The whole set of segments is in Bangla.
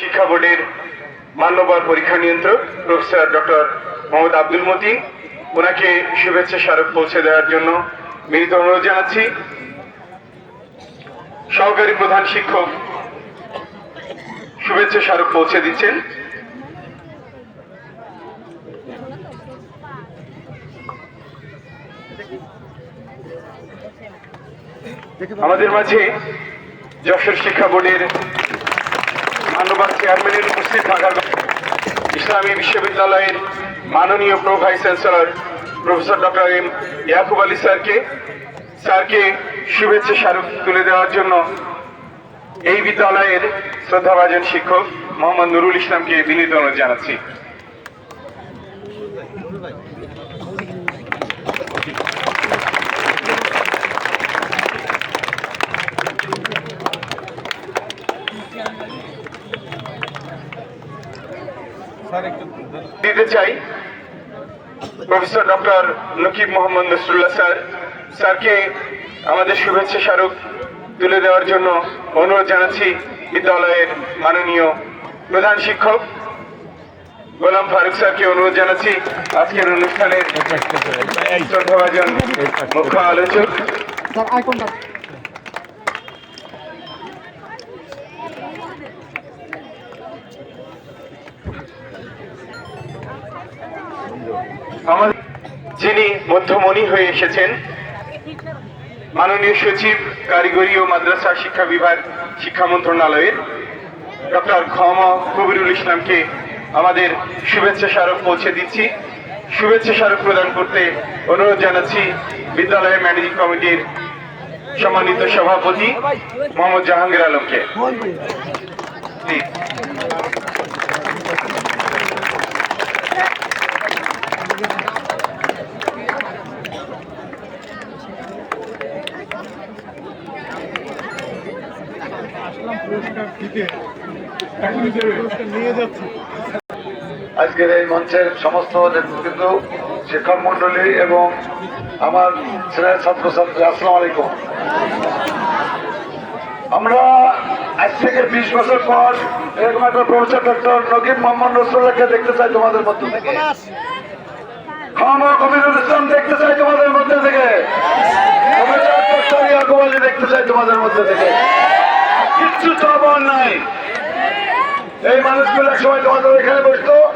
শিক্ষা বোর্ডের মান্যবর পরীক্ষা নিয়ন্ত্রক, প্রফেসর ডক্টর মোহাম্মদ আব্দুল মতিন। ওনাকে শুভেচ্ছা স্মারক পৌঁছে দেওয়ার জন্য মিলিত অনুরোধ জানাচ্ছি। সহকারী প্রধান শিক্ষক শুভেচ্ছা স্মারক পৌঁছে দিচ্ছেন। আমাদের মাঝে যশোর শিক্ষা বোর্ডের মান্যবর চেয়ারম্যানের উপস্থিত থাকার ইসলামী বিশ্ববিদ্যালয়ের মাননীয় pro vice chancellor professor doctor M Yakub Ali স্যারকে স্যারকে শুভেচ্ছা স্মারক তুলে দেওয়ার জন্য এই বিদ্যালয়ের শ্রদ্ধাভাজন শিক্ষক মোহাম্মদ নুরুল ইসলামকে বিনীত অনুরোধ জানাচ্ছি। দিতে চাই professor doctor Nakib Mohammad Nasrullah sir স্যারকে আমাদের শুভেচ্ছা স্মারক তুলে দেওয়ার জন্য অনুরোধ জানাচ্ছি বিদ্যালয়ের মাননীয় প্রধান শিক্ষক গোলাম ফারুক স্যারকে অনুরোধ জানাচ্ছি আজকের অনুষ্ঠানের শ্রদ্ধাভাজন মুখ্য আলোচক যিনি মধ্যমণি হয়ে এসেছেন, মাননীয় সচিব, কারিগরি ও মাদ্রাসা শিক্ষা বিভাগ, শিক্ষা মন্ত্রণালয়ের ডক্টর খম কবিরুল ইসলামকে আমাদের শুভেচ্ছা স্মারক পৌঁছে দিচ্ছি। শুভেচ্ছা স্মারক প্রদান করতে অনুরোধ জানাচ্ছি বিদ্যালয়ের ম্যানেজিং কমিটির সম্মানিত সভাপতি মোহাম্মদ জাহাঙ্গীর আলমকে। Please. আজকের এই মঞ্চের সমস্ত নেতৃবৃন্দ, শিক্ষক মন্ডলী এবং আমার ছেলের ছাত্রছাত্রী, আসসালাম আলাইকুম। আমরা আজ থেকে বিশ বছর পর এরকম একটা প্রফেসর ডক্টর নকিব মোহাম্মদ রসুল্লাহকে দেখতে চাই তোমাদের মধ্য থেকে। কবিরুল ইসলাম দেখতে চাই তোমাদের মধ্যে থেকে। দেখতে চাই তোমাদের মধ্যে থেকে। চাবার নাই। এই মানুষগুলো সময় তোমাদের এখানে বসতো,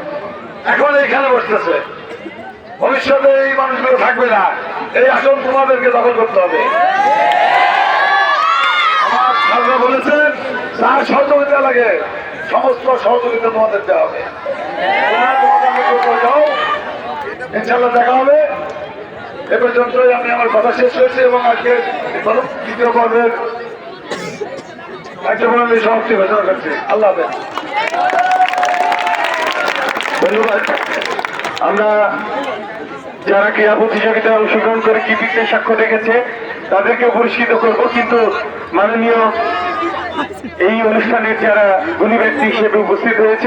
এখন এইখানে বসতেছে। ভবিষ্যতে এই মানুষগুলো থাকবে না। এই আসন তোমাদেরকে দখল করতে হবে। বলেছেন যার সহযোগিতা লাগে, সমস্ত সহযোগিতা তোমাদের দেওয়া হবে। যাও। ইনশাল্লাহ দেখা হবে। এ পর্যন্তই আমি আমার কথা শেষ করেছি এবং আজকে দ্বিতীয় পর্বের একটা সমাপ্তি ঘোষণা করছি আল্লাহ হাফেজ। ধন্যবাদ। আমরা যারা ক্রীড়া প্রতিযোগিতায় অংশগ্রহণ করে কিপিতে সাক্ষ্য রেখেছে তাদেরকে পুরস্কৃত করব কিন্তু মাননীয় এই অনুষ্ঠানের যারা গুণী ব্যক্তি হিসেবে উপস্থিত হয়েছে